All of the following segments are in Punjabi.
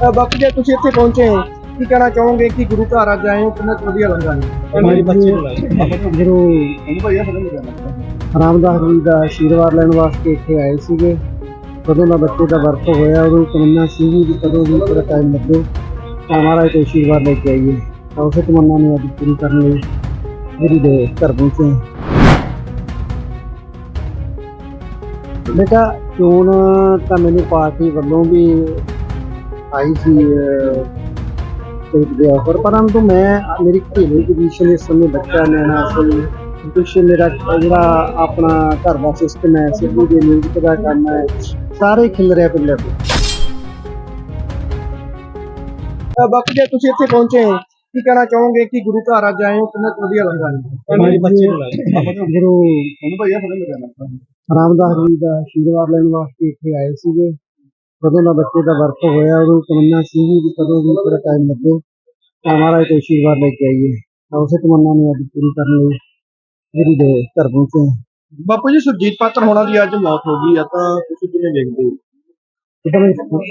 ਬਾਪੂ ਜੀ ਤੁਸੀਂ ਇੱਥੇ ਪਹੁੰਚੇ ਹੋ। ਕੀ ਕਹਿਣਾ ਚਾਹੋਗੇ? ਕਿ ਗੁਰੂ ਘਰ ਅੱਜ ਆਏ ਹੋ? ਕਿੰਨਾ ਕੁ ਵਧੀਆ ਲੱਗਾ ਮੇਰੇ ਬੱਚੇ ਨੂੰ ਗੁਰੂ ਰਾਮਦਾਸ ਜੀ ਦਾ ਆਸ਼ੀਰਵਾਦ ਲੈਣ ਵਾਸਤੇ ਇੱਥੇ ਆਏ ਸੀਗੇ। ਕਦੋਂ ਦਾ ਬੱਚੇ ਦਾ ਵਰਤ ਹੋਇਆ ਉਦੋਂ ਤਮੰਨਾ ਸੀਗੀ ਵੀ ਕਦੋਂ ਵੀ ਥੋੜਾ ਟਾਈਮ ਲੱਗੇ। ਤਾਂ ਮਹਾਰਾਜ ਤੋਂ ਆਸ਼ੀਰਵਾਦ ਲੈ ਕੇ ਆਈਏ। ਤਾਂ ਉਸੇ ਤਮੰਨਾ ਨੂੰ ਅੱਜ ਪੂਰੀ ਕਰਨ ਲਈ ਜਿਹੜੀ ਦੇ ਘਰ ਪਹੁੰਚੇ ਹਾਂ। ਬੇਟਾ ਚੋਣ ਤਾਂ ਮੈਨੂੰ ਪਾਰਟੀ ਵੱਲੋਂ ਵੀ ਆਈ ਸੀ ਸਟੇਟ ਦੇ ਆਫਰ ਪਰੰਤੂ ਮੈਂ ਮੇਰੀ ਘਰੇਲੂ ਪੋਜੀਸ਼ਨ ਇਸ ਸਮੇਂ ਬੱਚਾ ਲੈਣਾ ਸੀ ਕੁਛ ਮੇਰਾ ਜਿਹੜਾ ਆਪਣਾ ਘਰ ਦਾ ਸਿਸਟਮ ਹੈ ਸਿੱਧੂ ਦੇ ਮਿਊਜ਼ਿਕ ਦਾ ਕੰਮ ਹੈ ਸਾਰੇ ਖਿਲ ਰਿਹਾ ਪਿੱਲੇ ਬਾਪੂ ਜੀ ਤੁਸੀਂ ਇੱਥੇ ਪਹੁੰਚੇ ਹੋ ਕੀ ਕਹਿਣਾ ਚਾਹੋਗੇ ਕਿ ਗੁਰੂ ਘਰ ਅੱਜ ਆਏ ਹੋ ਕਿੰਨਾ ਵਧੀਆ ਲੱਗਾ? ਮੇਰੇ ਬੱਚੇ ਨੂੰ ਗੁਰੂ ਰਾਮਦਾਸ ਜੀ ਦਾ ਆਸ਼ੀਰਵਾਦ ਲੈਣ ਵਾਸਤੇ ਇੱਥੇ ਆਏ ਸੀਗੇ। ਕਦੋਂ ਦਾ ਬੱਚੇ ਦਾ ਵਰਤ ਹੋਇਆ ਉਦੋਂ ਤਮੰਨਾ ਸੀਗੀ ਵੀ ਕਦੋਂ ਵੀ ਥੋੜਾ ਟਾਈਮ ਲੱਗੇ ਤਾਂ ਮਹਾਰਾਜ ਤੋਂ ਆਸ਼ੀਰਵਾਦ ਲੈ ਕੇ ਆਈਏ। ਤਾਂ ਉਸੇ ਤਮੰਨਾ ਨੂੰ ਅੱਜ ਪੂਰੀ ਕਰਨ ਲਈ ਜਿਹੜੀ ਦੇ ਘਰ ਪਹੁੰਚੇ। ਬਾਪੂ ਜੀ ਸੁਰਜੀਤ ਪਾਤਰ ਹੋਣਾ ਦੀ ਅੱਜ ਮੌਤ ਹੋ ਗਈ ਆ ਤਾਂ ਤੁਸੀਂ ਕਿਵੇਂ ਦੇਖਦੇ ਹੋ?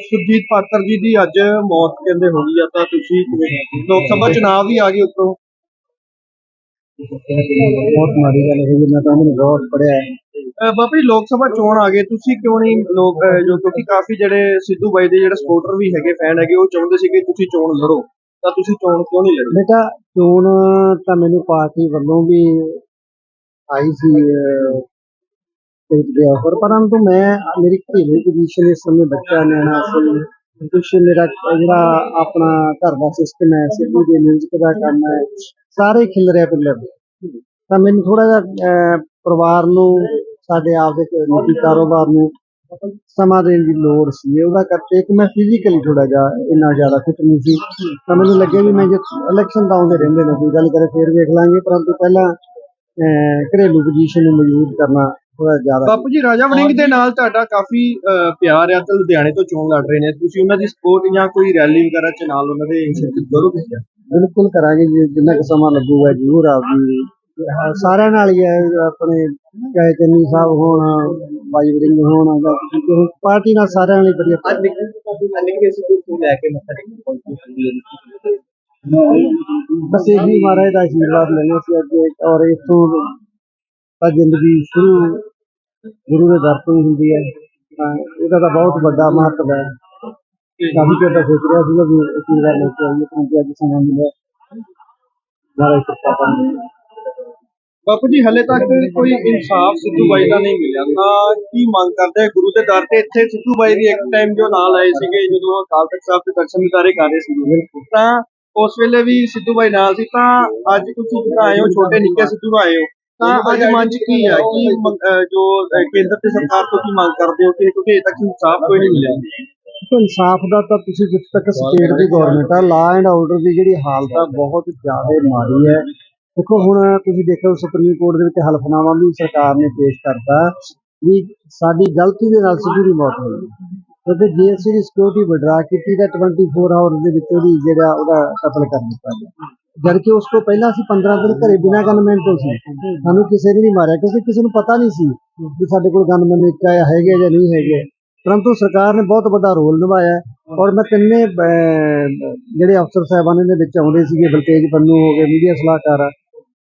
ਸੁਰਜੀਤ ਪਾਤਰ ਜੀ ਦੀ ਅੱਜ ਮੌਤ ਕਹਿੰਦੇ ਹੋ ਗਈ ਆ ਤਾਂ ਤੁਸੀਂ ਕਿਵੇਂ ਦੇਖਦੇ ਹੋ? ਲੋਕ ਸਭਾ ਚੁਣਾਵ ਵੀ ਆ ਗਏ ਉੱਤੋਂ। ਬਹੁਤ ਮਾੜੀ ਗੱਲ ਹੈ ਮੈਂ ਤਾਂ ਉਹਨੂੰ ਬਹੁਤ ਪੜਿਆ ਹੈ ਬਾਪੂ ਜੀ ਲੋਕ ਸਭਾ ਚੋਣ ਆ ਗਏ। ਤੁਸੀਂ ਕਿਉਂ ਨਹੀਂ ਲੋਕ ਅ, ਜੋ ਕਿਉਂਕਿ ਕਾਫੀ ਜਿਹੜੇ ਸਿੱਧੂ ਬਾਈ ਦੇ ਜਿਹੜੇ ਸਪੋਰਟਰ ਵੀ ਹੈਗੇ ਫੈਨ ਹੈਗੇ ਉਹ ਚਾਹੁੰਦੇ ਸੀ ਕਿ ਤੁਸੀਂ ਚੋਣ ਲੜੋ। ਤਾਂ ਤੁਸੀਂ ਚੋਣ ਕਿਉਂ ਨਹੀਂ ਲੜੀ? ਬੇਟਾ ਚੋਣ ਤਾਂ ਮੈਨੂੰ ਪਾਰਟੀ ਵੱਲੋਂ ਵੀ ਆਈ ਸੀ ਅਹ, ਸਟੇਟ ਦੇ ਆਫਰ ਪਰੰਤੂ ਮੈਂ ਮੇਰੀ ਘਰੇਲੂ ਪੋਜੀਸ਼ਨ ਇਸ ਸਮੇਂ ਬੱਚਾ ਲੈਣਾ ਸੀ। ਕੁਛ ਮੇਰਾ ਜਿਹੜਾ ਆਪਣਾ ਘਰ ਦਾ ਸਿਸਟਮ ਹੈ ਸਿੱਧੂ ਦੇ ਮਿਊਜ਼ਿਕ ਦਾ ਕੰਮ ਹੈ ਸਾਰੇ ਖਿਲ ਰਿਹਾ ਪਿੱਲਰ ਤਾਂ ਮੈਨੂੰ ਥੋੜਾ ਜਿਹਾ ਅਹ, ਪਰਿਵਾਰ ਨੂੰ ਸਾਡੇ ਆਪ ਦੇ ਨਿੱਜੀ ਕਾਰੋਬਾਰ ਨੂੰ ਸਮਾਂ ਦੇਣ ਦੀ ਲੋੜ ਸੀ। ਉਹਦਾ ਕਰਕੇ ਇੱਕ ਮੈਂ ਫਿਜ਼ੀਕਲੀ ਥੋੜਾ ਜਿਹਾ ਇੰਨਾ ਜ਼ਿਆਦਾ ਫਿਟ ਨਹੀਂ ਸੀ। ਤਾਂ ਮੈਨੂੰ ਲੱਗਿਆ ਵੀ ਮੈਂ ਜੇ ਇਲੈਕਸ਼ਨ ਤਾਂ ਆਉਂਦੇ ਰਹਿੰਦੇ ਨੇ ਕੋਈ ਗੱਲ ਕਰੇ ਫੇਰ ਵੇਖ ਲਾਂਗੇ। ਪਰੰਤੂ ਪਹਿਲਾਂ ਘਰੇਲੂ ਪੋਜੀਸ਼ਨ ਨੂੰ ਮਜ਼ਬੂਤ ਕਰਨਾ ਥੋੜਾ ਜ਼ਿਆਦਾ ਬਾਪੂ ਜੀ ਰਾਜਾ ਵੜਿੰਗ ਦੇ ਨਾਲ ਤੁਹਾਡਾ ਕਾਫੀ ਪਿਆਰ ਆ ਤੇ ਲੁਧਿਆਣੇ ਤੋਂ ਚੋਣ ਲੜ ਰਹੇ ਨੇ। ਤੁਸੀਂ ਉਹਨਾਂ ਦੀ ਸਪੋਰਟ ਜਾਂ ਕੋਈ ਰੈਲੀ ਵਗੈਰਾ ਚ ਨਾਲ ਉਹਨਾਂ ਦੇ ਸ਼ਿਰਕਤ ਕਰੋਗੇ? ਬਿਲਕੁਲ ਕਰਾਂਗੇ ਜੀ ਜਿੰਨਾ ਕੁ ਸਮਾਂ ਲੱਗੂਗਾ ਜ਼ਰੂਰ ਆਪਦੀ ਅਹ, ਸਾਰਿਆਂ ਨਾਲ ਹੀ ਹੈ ਆਪਣੇ ਚਾਹੇ ਚੰਨੀ ਸਾਹਿਬ ਹੋਣ ਬਾਈ ਵਰਿੰਗ ਹੋਣ ਜਾਂ ਕਿਸੇ ਹੋਰ ਪਾਰਟੀ ਨਾਲ ਸਾਰਿਆਂ ਨਾਲ ਹੀ ਵਧੀਆ ਅੱਜ ਨਿਕਲ ਤੋਂ ਮੰਨ ਕੇ ਅਸੀਂ ਕੋਈ ਲੈ ਕੇ ਮੱਥਾ ਟੇਕਣ ਪਹੁੰਚੇ ਸੀ ਬਸ ਇਹੀ ਮਹਾਰਾਜ ਦਾ ਆਸ਼ੀਰਵਾਦ ਲੈਣਾ ਸੀ ਅੱਜ ਔਰ ਤਾਂ ਜ਼ਿੰਦਗੀ ਸ਼ੁਰੂ ਗੁਰੂ ਦੇ ਦਰ ਤੋਂ ਹੁੰਦੀ ਹੈ। ਤਾਂ ਇਹਦਾ ਤਾਂ ਬਹੁਤ ਵੱਡਾ ਮਹੱਤਵ ਹੈ। ਕਾਫੀ ਚਿਰ ਦਾ ਸੋਚ ਰਿਹਾ ਸੀਗਾ ਵੀ ਆਸ਼ੀਰਵਾਦ ਲੈ ਕੇ ਆਈਏ ਤਾਂ ਅੱਜ ਸਮਾਂ ਮਿਲਿਆ। ਮਹਾਰਾਜ ਕਿਰਪਾ ਕਰਨ ਬਾਪੂ ਜੀ ਹਲੇ ਤੱਕ ਕੋਈ ਇਨਸਾਫ ਸਿੱਧੂ ਬਾਈ ਦਾ ਨਹੀਂ ਮਿਲਿਆ। ਤਾਂ ਕੀ ਮੰਗ ਕਰਦੇ ਆ? ਗੁਰੂ ਦੇ ਦਰ ਤੇ ਇੱਥੇ ਸਿੱਧੂ ਬਾਈ ਦੀ ਇੱਕ ਟਾਈਮ ਜੋ ਨਾਲ ਆਏ ਸੀਗੇ ਜਦੋਂ ਅਕਾਲ ਤਖਤ ਸਾਹਿਬ ਦੇ ਦਰਸ਼ਨ ਦਿਦਾਰੇ ਕਰ ਰਹੇ ਸੀਗੇ। ਤਾਂ ਉਸ ਵੇਲੇ ਵੀ ਸਿੱਧੂ ਬਾਈ ਨਾਲ ਸੀ ਤਾਂ ਅੱਜ ਤੁਸੀਂ ਜਿੱਦਾਂ ਆਏ ਹੋ ਛੋਟੇ ਨਿੱਕੇ ਸਿੱਧੂ ਆਏ ਹੋ ਤਾਂ ਅੱਜ ਮਨ ਚ ਕੀ ਹੈ ਕੀ ਜੋ ਕੇਂਦਰ ਤੇ ਸਰਕਾਰ ਤੋਂ ਕੀ ਮੰਗ ਕਰਦੇ ਹੋ ਕਿ ਕਿਉਂਕਿ ਅਜੇ ਤੱਕ ਇਨਸਾਫ ਕੋਈ ਨਹੀਂ ਮਿਲਿਆ? ਇਨਸਾਫ ਦਾ ਤਾਂ ਤੁਸੀਂ ਜਿੱਥੇ ਤੱਕ ਸਟੇਟ ਦੀ ਗਵਰਨਮੈਂਟ ਆ ਲਾ ਐਂਡ ਆਰਡਰ ਦੀ ਜਿਹੜੀ ਹਾਲਤ ਆ ਬਹੁਤ ਜ਼ਿਆਦਾ ਮਾੜੀ ਹੈ। ਦੇਖੋ ਹੁਣ ਤੁਸੀਂ ਦੇਖੋ ਸੁਪਰੀਮ ਕੋਰਟ ਦੇ ਵਿੱਚ ਹਲਫਨਾਮਾ ਵੀ ਸਰਕਾਰ ਨੇ ਪੇਸ਼ ਕਰਤਾ ਵੀ ਸਾਡੀ ਗਲਤੀ ਦੇ ਨਾਲ ਸਿੱਧੂ ਦੀ ਮੌਤ ਹੋਈ। ਕਿਉਂਕਿ ਜੇ ਅਸੀਂ ਦੀ ਸਿਕਿਉਰਿਟੀ ਵਿਡਰਾ ਕੀਤੀ ਤਾਂ 24 ਆਵਰ ਦੇ ਵਿੱਚ ਉਹਦੀ ਜਿਹੜਾ ਉਹਦਾ ਕਤਲ ਕਰ ਦਿੱਤਾ ਗਿਆ। ਜਦਕਿ ਉਸ ਤੋਂ ਪਹਿਲਾਂ ਅਸੀਂ 15 ਦਿਨ ਘਰੇ ਬਿਨਾਂ ਗਨਮੈਨ ਤੋਂ ਸੀ। ਸਾਨੂੰ ਕਿਸੇ ਨੇ ਨਹੀਂ ਮਾਰਿਆ ਕਿਉਂਕਿ ਕਿਸੇ ਨੂੰ ਪਤਾ ਨਹੀਂ ਸੀ ਕਿ ਸਾਡੇ ਕੋਲ ਗਨਮੈਨ ਇੱਕ ਆਇਆ ਹੈਗੇ ਜਾਂ ਨਹੀਂ ਹੈਗੇ। ਪਰੰਤੂ ਸਰਕਾਰ ਨੇ ਬਹੁਤ ਵੱਡਾ ਰੋਲ ਨਿਭਾਇਆ ਔਰ ਮੈਂ ਤਿੰਨੇ ਜਿਹੜੇ ਅਫਸਰ ਸਾਹਿਬਾਨ ਦੇ ਵਿੱਚ ਆਉਂਦੇ ਸੀਗੇ ਬਲਤੇਜ ਪੰਨੂ ਹੋ ਗਏ ਮੀਡੀਆ ਸਲਾਹਕਾਰ ਅਹ,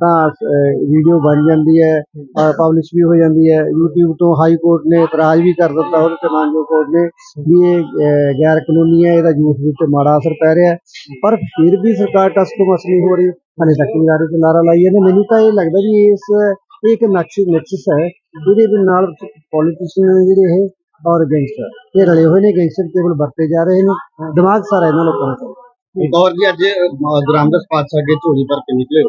ਤਾਂ ਵੀਡੀਓ ਬਣ ਜਾਂਦੀ ਹੈ ਪਬਲਿਸ਼ ਵੀ ਹੋ ਜਾਂਦੀ ਹੈ। YouTube ਤੋਂ ਹਾਈ ਕੋਰਟ ਨੇ ਇਤਰਾਜ਼ ਵੀ ਕਰ ਦਿੱਤਾ ਉਹਦੇ ਤੇ ਮਾਨਜੋ ਕੋਰਟ ਨੇ, ਵੀ ਇਹ ਗੈਰ ਕਾਨੂੰਨੀ ਹੈ, ਇਹਦਾ ਯੂਥ ਦੇ ਉੱਤੇ ਮਾੜਾ ਅਸਰ ਪੈ ਰਿਹਾ ਪਰ ਫਿਰ ਵੀ ਸਰਕਾਰ ਟਸ ਤੋਂ ਮਸਲੀ ਹੋ ਰਹੀ, ਹਲੇ ਤੱਕ ਵੀ ਨਾਰੇ ਤੇ ਨਾਰਾ ਲਾਈ ਜਾਂਦੇ। ਮੈਨੂੰ ਤਾਂ ਇਹ ਲੱਗਦਾ ਵੀ ਇਸ, ਇਹ ਇੱਕ ਨਕਸ਼, ਨੈਕਸਸ ਹੈ, ਜਿਹਦੇ ਦੇ ਨਾਲ ਪੋਲੀਟੀਸ਼ੀਅਨ ਜਿਹੜੇ ਇਹ, ਔਰ ਗੈਂਗਸਟਰ ਇਹ ਰਲੇ ਹੋਏ ਨੇ। ਗੈਂਗਸਟਰ ਕੇਵਲ ਵਰਤੇ ਜਾ ਰਹੇ ਨੇ। ਦਿਮਾਗ ਸਾਰਾ ਇਹਨਾਂ ਲੋਕਾਂ ਦਾ ਚੱਲਦਾ ਗੌਰ ਜੀ, ਅੱਜ ਗ੍ਰਾਮਦਾਸ ਪਾਤਸ਼ਾਹ ਅੱਗੇ ਝੋਲੀ ਭਰ ਕੇ ਨਿਕਲੇ ਹੋ।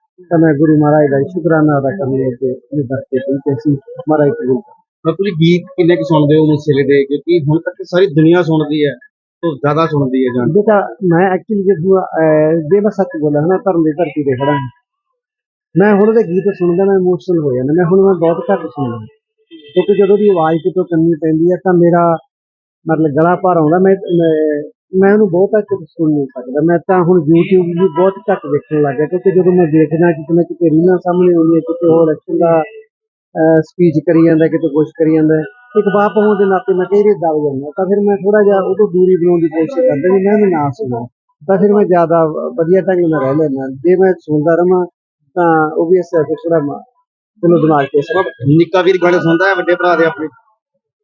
ਤਾਂ ਮੈਂ ਗੁਰੂ ਮਹਾਰਾਜ ਦਾ ਸ਼ੁਕਰਾਨਾ ਅਦਾ ਕਰਨ ਲਈ ਤੇ ਇਹ ਦਰਤੇ ਪਹੁੰਚੇ ਸੀ ਮਹਾਰਾਜ ਕਰੇ। ਬਾਪੂ ਜੀ ਗੀਤ ਕਿੰਨੇ ਕੁ ਸੁਣਦੇ ਹੋ ਮੂਸੇਲੇ ਦੇ ਕਿਉਂਕਿ ਹੁਣ ਤੱਕ ਸਾਰੀ ਦੁਨੀਆ ਸੁਣਦੀ ਹੈ ਤੋਂ ਜ਼ਿਆਦਾ ਸੁਣਦੀ ਹੈ ਜਾਨ ਬੇਟਾ ਮੈਂ ਐਕਚੁਅਲੀ ਜੇ ਮੈਂ ਸੱਚ ਬੋਲਾਂ ਨਾ ਧਰਮ ਦੀ ਧਰਤੀ ਤੇ ਖੜਾ। ਮੈਂ ਹੁਣ ਦੇ ਗੀਤ ਸੁਣਦਾ ਮੈਂ ਇਮੋਸ਼ਨਲ ਹੋ ਜਾਂਦਾ ਮੈਂ ਹੁਣ ਮੈਂ ਬਹੁਤ ਘੱਟ ਸੁਣਦਾ ਕਿਉਂਕਿ ਜਦੋਂ ਦੀ ਆਵਾਜ਼ ਕਿਤੋਂ ਕੰਨੀ ਪੈਂਦੀ ਹੈ ਤਾਂ ਮੇਰਾ ਮਤਲਬ ਗਲਾ ਭਰ ਆਉਂਦਾ ਮੈਂ ਮੈਂ- ਉਹਨੂੰ ਬਹੁਤ ਘੱਟ ਸੁਣ ਨਹੀਂ ਸਕਦਾ। ਮੈਂ ਤਾਂ ਹੁਣ YouTube ਵੀ ਬਹੁਤ ਘੱਟ ਦੇਖਣ ਲੱਗ ਗਿਆ ਕਿਉਂਕਿ ਜਦੋਂ ਮੈਂ ਦੇਖਦਾ ਕਿਤੇ ਨਾ ਕਿਤੇ ਰੀਲਾਂ ਸਾਹਮਣੇ ਆਉਂਦੀਆਂ, ਕਿਤੇ ਹੋਰ ਇਲੈਕਸ਼ਨ ਦਾ ਸਪੀਚ ਕਰੀ ਜਾਂਦਾ, ਕਿਤੇ ਕੁਛ ਕਰੀ ਜਾਂਦਾ। ਇੱਕ ਬਾਪ ਹੋਣ ਦੇ ਨਾਤੇ ਮੈਂ ਕਈ ਵਾਰੀ ਦਬ ਜਾਂਦਾ। ਤਾਂ ਫਿਰ ਮੈਂ ਥੋੜਾ ਜਿਹਾ ਉਹ ਤੋਂ ਦੂਰੀ ਬਣਾਉਣ ਦੀ ਕੋਸ਼ਿਸ਼ ਕਰਦਾ ਵੀ ਮੈਂ ਵੀ ਨਾ ਸੁਣਾ। ਤਾਂ ਫਿਰ ਮੈਂ ਜ਼ਿਆਦਾ ਵਧੀਆ ਢੰਗ ਨਾਲ ਰਹਿ ਲੈਂਦਾ। ਜੇ ਮੈਂ ਸੁਣਦਾ ਰਵਾਂ, ਤਾਂ ਉਹ ਵੀ ਇਸ ਕਰਕੇ ਥੋੜਾ ਚਲੋ ਦਿਮਾਗ ਤੇ ਅਸਰ ਨਿੱਕਾ ਵੀਰ ਗਾਣੇ ਸੁਣਦਾ ਹੈ, ਵੱਡੇ ਭਰਾ ਦੇ ਆਪਣੇ।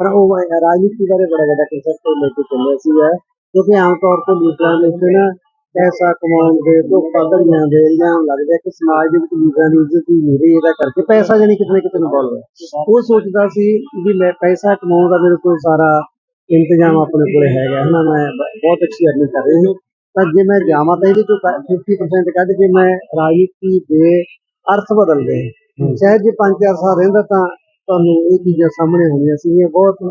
ਪਰ ਉਹ ਰਾਜਨੀਤੀ ਬਾਰੇ ਬੜਾ ਵੱਡਾ ਕਨਸੈਪਟ ਲੈ ਕੇ ਚੱਲਿਆ ਸੀਗਾ ਕਿਉਂਕਿ ਆਮ ਤੌਰ ਤੇ ਲੀਡਰਾਂ ਦੇ ਉੱਤੇ ਨਾ ਪੈਸਾ ਕਮਾਉਣ ਦੇ ਧੋਖਾ ਧੜੀਆਂ ਦੇ ਇਲਜ਼ਾਮ ਲੱਗਦੇ ਕਿ ਸਮਾਜ ਦੇ ਵਿੱਚ ਲੀਡਰਾਂ ਦੀ ਇੱਜ਼ਤ ਹੀ ਨਹੀਂ ਰਹੀ ਇਹਦਾ ਕਰਕੇ ਪੈਸਾ ਜਾਨੀ ਕਿਤੇ ਨਾ ਕਿਤੇ ਇਨਵੋਲਵ ਹੈ। ਉਹ ਸੋਚਦਾ ਸੀ ਵੀ ਮੈਂ ਪੈਸਾ ਕਮਾਉਣ ਦਾ ਮੇਰੇ ਕੋਲ ਸਾਰਾ ਇੰਤਜ਼ਾਮ ਆਪਣੇ ਕੋਲੇ ਹੈਗਾ ਹਨਾ ਮੈਂ ਬਹੁਤ ਅੱਛੀ ਅਰਨਿੰਗ ਕਰ ਰਹੀ ਹਾਂ। ਤਾਂ ਜੇ ਮੈਂ ਜਾਵਾਂ ਤਾਂ ਇਹਦੇ ਚੋਂ ਕ- 50% ਕੱਢ ਕੇ ਮੈਂ ਰਾਜਨੀਤੀ ਦੇ ਅਰਥ ਬਦਲਦੇ ਸ਼ਾਇਦ ਜੇ 5-4 ਸਾਲ ਰਹਿੰਦਾ ਤਾਂ ਤੁਹਾਨੂੰ ਇਹ ਚੀਜ਼ਾਂ ਸਾਹਮਣੇ ਹੋਣੀਆਂ ਸੀ ਬਹੁਤ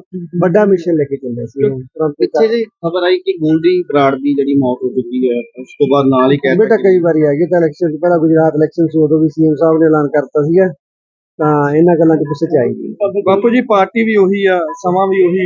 ਵੱਡਾ ਮਿਸ਼ਨ ਲੈ ਕੇ ਚੱਲਿਆ ਸੀ ਪਿੱਛੇ ਜੀ ਖਬਰ ਆਈ ਕਿ ਗੋਲਡੀ ਬਰਾੜ ਦੀ ਜਿਹੜੀ ਮੌਤ ਹੋ ਚੁੱਕੀ ਹੈ ਉਸ ਤੋਂ ਬਾਅਦ ਨਾਲ ਹੀ ਕਹਿ ਬੇਟਾ ਕਈ ਵਾਰੀ ਆ ਗਏ ਤਾਂ ਇਲੈਕਸ਼ਨ ਤੋਂ ਪਹਿਲਾਂ ਗੁਜਰਾਤ ਇਲੈਕਸ਼ਨ ਸੀ ਉਦੋਂ ਵੀ ਸੀਐਮ ਸਾਹਿਬ ਨੇ ਐਲਾਨ ਕਰਤਾ ਸੀਗਾ। ਤਾਂ ਇਹਨਾਂ ਗੱਲਾਂ 'ਚ ਪਿੱਛੇ ਚ ਆਈ। ਗਈ ਬਾਪੂ ਜੀ ਪਾਰਟੀ ਵੀ ਉਹੀ ਆ ਸਮਾਂ ਵੀ ਉਹੀ